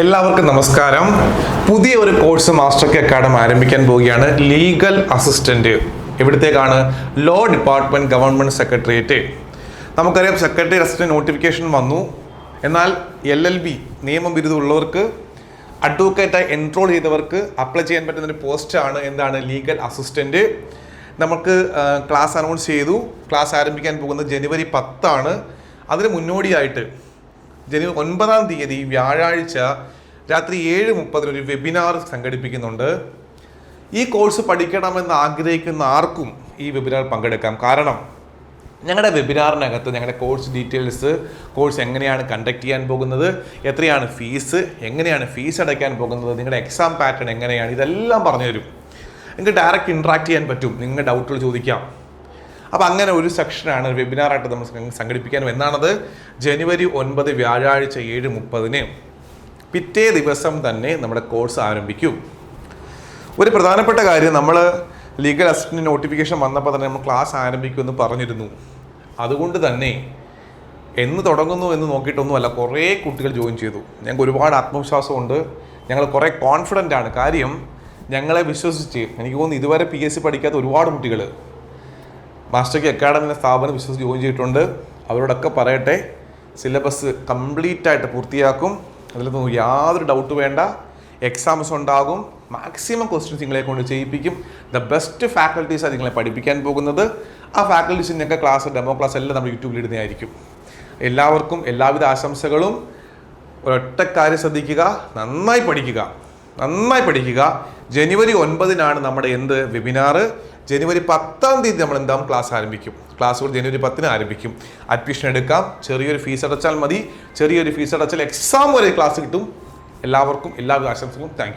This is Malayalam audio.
എല്ലാവർക്കും നമസ്കാരം. പുതിയ ഒരു കോഴ്സ് മാസ്റ്റർ കെ അക്കാഡമി ആരംഭിക്കാൻ പോവുകയാണ്. Legal assistant എവിടത്തേക്കാണ്? Law department government secretariat. നമുക്കറിയാം സെക്രട്ടറി അസിസ്റ്റന്റ് നോട്ടിഫിക്കേഷൻ വന്നു. എന്നാൽ എൽ എൽ ബി നിയമ ബിരുദമുള്ളവർക്ക് അഡ്വക്കേറ്റായി എൻറോൾ ചെയ്തവർക്ക് അപ്ലൈ ചെയ്യാൻ പറ്റുന്ന ഒരു പോസ്റ്റാണ് എന്താണ് ലീഗൽ അസിസ്റ്റന്റ്. നമുക്ക് ക്ലാസ് അനൗൺസ് ചെയ്തു. ക്ലാസ് ആരംഭിക്കാൻ പോകുന്നത് ജനുവരി പത്താണ്. അതിന് മുന്നോടിയായിട്ട് ജനുവരി ഒൻപതാം തീയതി വ്യാഴാഴ്ച രാത്രി ഏഴ് മുപ്പതിന് ഒരു വെബിനാർ സംഘടിപ്പിക്കുന്നുണ്ട്. ഈ കോഴ്സ് പഠിക്കണമെന്ന് ആഗ്രഹിക്കുന്ന ആർക്കും ഈ വെബിനാർ പങ്കെടുക്കാം. കാരണം ഞങ്ങളുടെ വെബിനാറിനകത്ത് ഞങ്ങളുടെ കോഴ്സ് ഡീറ്റെയിൽസ് കോഴ്സ് എങ്ങനെയാണ് കണ്ടക്ട് ചെയ്യാൻ പോകുന്നത് എത്രയാണ് ഫീസ് എങ്ങനെയാണ് ഫീസ് അടയ്ക്കാൻ പോകുന്നത് നിങ്ങളുടെ എക്സാം പാറ്റേൺ എങ്ങനെയാണ് ഇതെല്ലാം പറഞ്ഞു തരും നിങ്ങൾക്ക് ഡയറക്റ്റ് ഇൻട്രാക്ട് ചെയ്യാൻ പറ്റും. നിങ്ങളുടെ ഡൗട്ടുകൾ ചോദിക്കാം. അപ്പോൾ അങ്ങനെ ഒരു സെക്ഷനാണ് വെബിനാറായിട്ട് നമ്മൾ സംഘടിപ്പിക്കാനും. എന്നാണത്? ജനുവരി ഒൻപത് വ്യാഴാഴ്ച ഏഴ് മുപ്പതിന് പിറ്റേ ദിവസം തന്നെ നമ്മുടെ കോഴ്സ് ആരംഭിക്കും. ഒരു പ്രധാനപ്പെട്ട കാര്യം നമ്മൾ ലീഗൽ അസിസ്റ്റന്റ് നോട്ടിഫിക്കേഷൻ വന്നപ്പോൾ തന്നെ നമ്മൾ ക്ലാസ് ആരംഭിക്കുമെന്ന് പറഞ്ഞിരുന്നു. അതുകൊണ്ട് തന്നെ എന്ന് തുടങ്ങുന്നു എന്ന് നോക്കിയിട്ടൊന്നുമല്ല കുറേ കുട്ടികൾ ജോയിൻ ചെയ്തു. ഞങ്ങൾക്ക് ഒരുപാട് ആത്മവിശ്വാസമുണ്ട്. ഞങ്ങൾ കുറേ കോൺഫിഡന്റ് ആണ്. കാര്യം ഞങ്ങളെ വിശ്വസിച്ച് എനിക്ക് തോന്നുന്നു ഇതുവരെ പി എസ് സി പഠിക്കാത്ത ഒരുപാട് കുട്ടികൾ മാസ്റ്റർ കെ അക്കാഡമി എന്ന സ്ഥാപനം വിശ്വസിച്ച് ജോയിൻ ചെയ്തിട്ടുണ്ട്. അവരോടൊക്കെ പറയട്ടെ സിലബസ് കംപ്ലീറ്റ് ആയിട്ട് പൂർത്തിയാക്കും. അതിൽ അതിലൊന്നും യാതൊരു ഡൗട്ട് വേണ്ട. എക്സാംസ് ഉണ്ടാകും. മാക്സിമം ക്വസ്റ്റ്യൻസ് നിങ്ങളെ കൊണ്ട് ചെയ്യിപ്പിക്കും. ദ ബെസ്റ്റ് ഫാക്കൽറ്റീസാണ് നിങ്ങളെ പഠിപ്പിക്കാൻ പോകുന്നത്. ആ ഫാക്കൽറ്റീസിന്റെയൊക്കെ ക്ലാസ് ഡെമോ ക്ലാസ് എല്ലാം നമ്മൾ യൂട്യൂബിൽ ഇടുന്നതായിരിക്കും. എല്ലാവർക്കും എല്ലാവിധ ആശംസകളും. ഒരൊറ്റ കാര്യം ശ്രദ്ധിക്കുക. നന്നായി പഠിക്കുക. നന്നായി പഠിക്കുക. ജനുവരി ഒൻപതിനാണ് നമ്മുടെ എന്ത്? വെബിനാർ ജനുവരി പത്താം തീയതി നമ്മൾ എന്താ ക്ലാസ് ആരംഭിക്കും. ക്ലാസ്സുകൾ ജനുവരി പത്തിന് ആരംഭിക്കും. അഡ്മിഷൻ എടുക്കാം. ചെറിയൊരു ഫീസ് അടച്ചാൽ മതി. ചെറിയൊരു ഫീസ് അടച്ചാൽ എക്സാം വരെ ക്ലാസ് കിട്ടും. എല്ലാവർക്കും എല്ലാ ആശംസകളും. താങ്ക്